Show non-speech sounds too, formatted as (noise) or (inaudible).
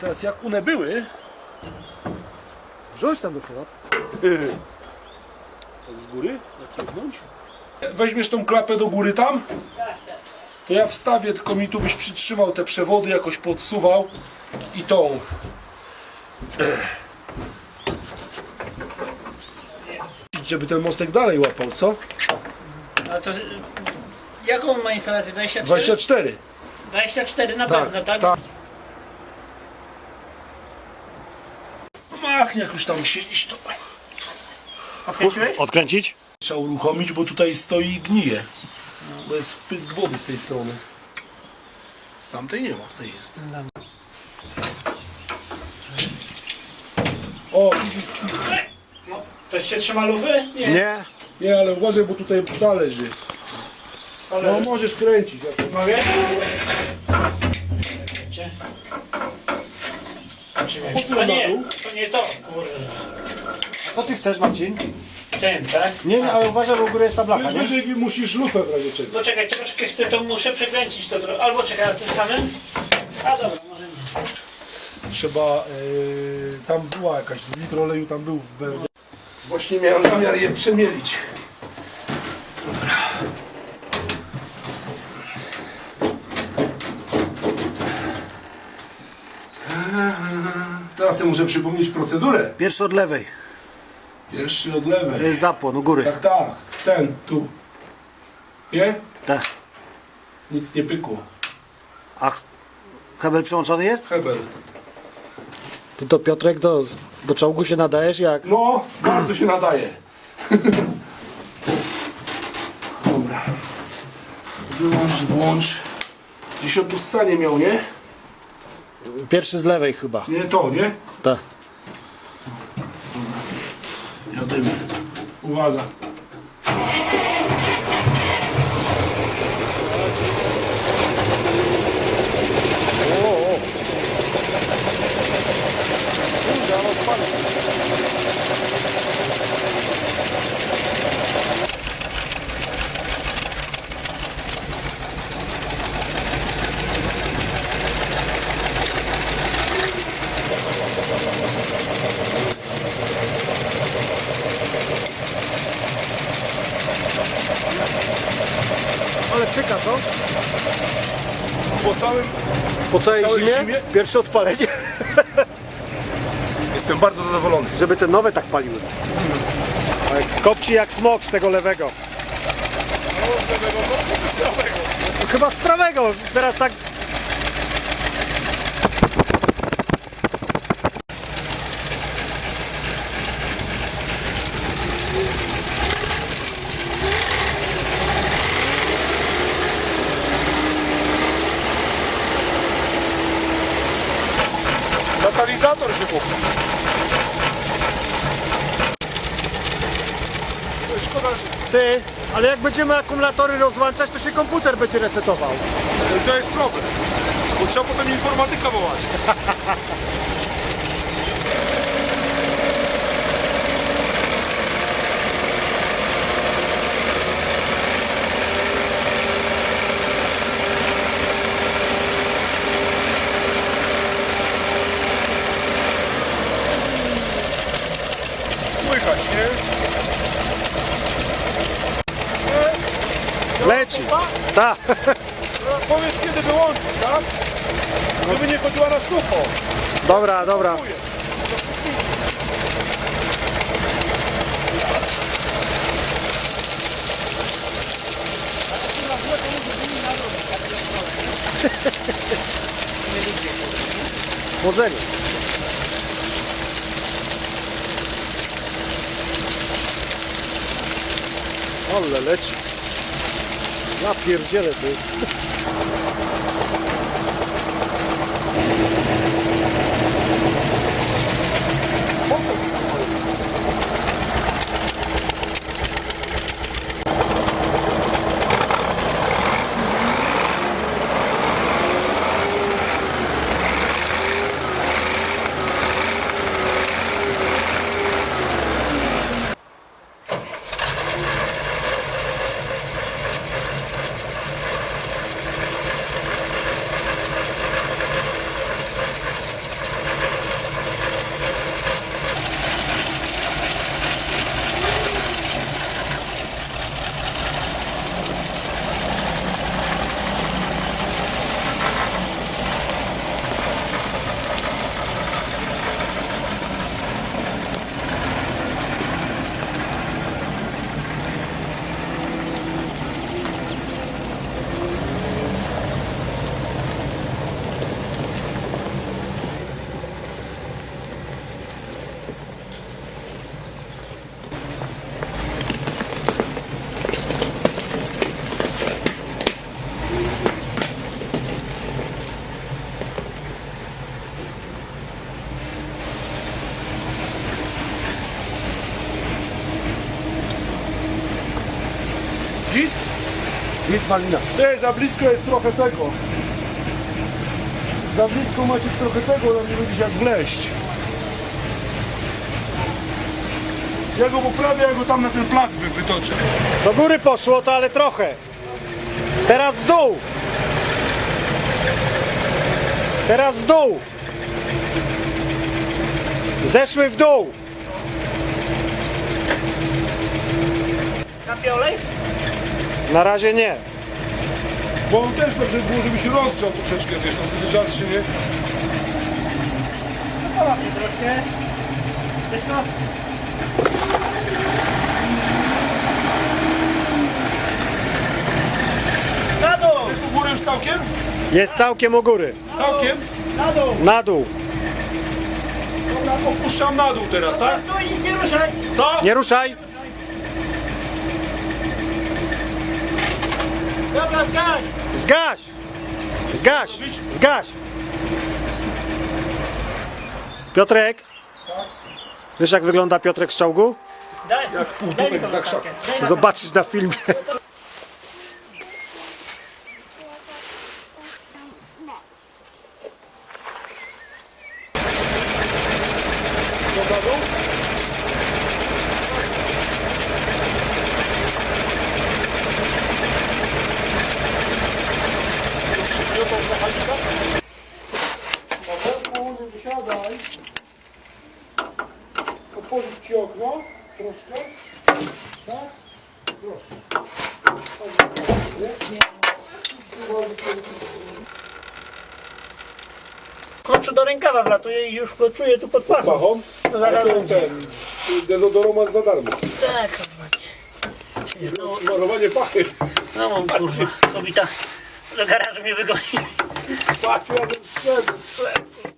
Teraz jak one były, Wrzuć tam do środka. yy, tak z góry, naciągnąć. Weźmiesz tą klapę do góry tam, to ja wstawię, tylko mi tu byś przytrzymał te przewody, jakoś podsuwał i tą. Żeby ten mostek dalej łapał, co? Ale to... Jaką on ma instalację? 24? 24. 24 na Tak, pewno, tak? tak. Machnie, jak już tam siedzieć, to Odkręciłeś? Odkręcić? trzeba uruchomić, bo tutaj stoi i gnije. Bo jest wpysk wody z tej strony. Z tamtej nie ma, z tej jest. O, widzisz, No, to się trzyma lufy? Nie. Nie. nie, ale uważaj, bo tutaj zależy. No możesz kręcić. jak- Mogę? Czekajcie. A na nie, to nie to, kurde. Co ty chcesz, Marcin? Ten, tak? Nie, nie, ale uważaj, bo u góry jest ta blacha, nie? Wyżej musisz lufę w razie czego. Poczekaj, troszkę chcę, to muszę przekręcić to trochę. Albo czekaj, tym samym? A dobra, może nie. Trzeba, yy, tam była jakaś, z litr oleju tam był w Bernie. Właśnie miałem zamiar je przemielić. Teraz sobie muszę przypomnieć procedurę. Pierwszy od lewej. Pierwszy od lewej. Jest zapłon u góry. Tak, tak. Ten, tu. Nie? Tak. Nic nie pykło. A ch- hebel przyłączony jest? Hebel. Ty to Piotrek do, do czołgu się nadajesz jak No, bardzo się nadaje. Dobra. Wyłącz, włącz. Gdzieś opuszczanie miał, nie? Pierwszy z lewej chyba. Nie to, nie? Tak. Jadymy. Uwaga. Ale pyka to? Po całym Po całej, Całej zimie? zimie? Pierwsze odpalenie. (laughs) jestem bardzo zadowolony. Żeby te nowe tak paliły. Ale Kopci jak smok z tego lewego. No, chyba z prawego. Teraz tak Katalizator się popsuł. Szkoda, że ty, ale jak będziemy akumulatory rozłączać, to się komputer będzie resetował. to jest problem. Bo trzeba potem informatyka wołać. (laughs) Słychać, nie? Leci. Tak. Powiesz kiedy wyłączyć, tak? Żeby nie chodziła na sucho. Dobra, dobra. Chłodzenie. Ale leci. Ja pierdzielę ty. Hit malina. Nie, za blisko jest trochę tego. Za blisko macie trochę tego, tam nie będziecie jak wleść. Ja go poprawię, ja go tam na ten plac wy- wytoczę. Do góry poszło to, ale trochę. Teraz w dół. Teraz w dół. Zeszły w dół. Kapie olej? Na razie nie. Bo on też dobrze było, żeby się rozgrzał troszeczkę, wiesz, no wtedy żart się nie... Połapie troszkę. Wiesz co? Na dół! U góry już całkiem? Jest całkiem u góry. Całkiem? Na dół! Na dół. Dobra, opuszczam na dół teraz, tak? No i nie ruszaj! Co? Nie ruszaj. Dobra, zgaś! Zgaś. Zgaś. Zgaś. Piotrek. Wiesz jak wygląda Piotrek z czołgu? Daj, Jak półdubek za krzakiem. Zobaczysz na filmie. Koczu do rękawa wlatuje i już go czuję tu pod pachą. Pachą? To zaraz będzie. ten za darmo. Tak, kurwa. No, Malowanie pachy. no mam kurwa, kobieta do garażu mnie wygoni. Patrz razem z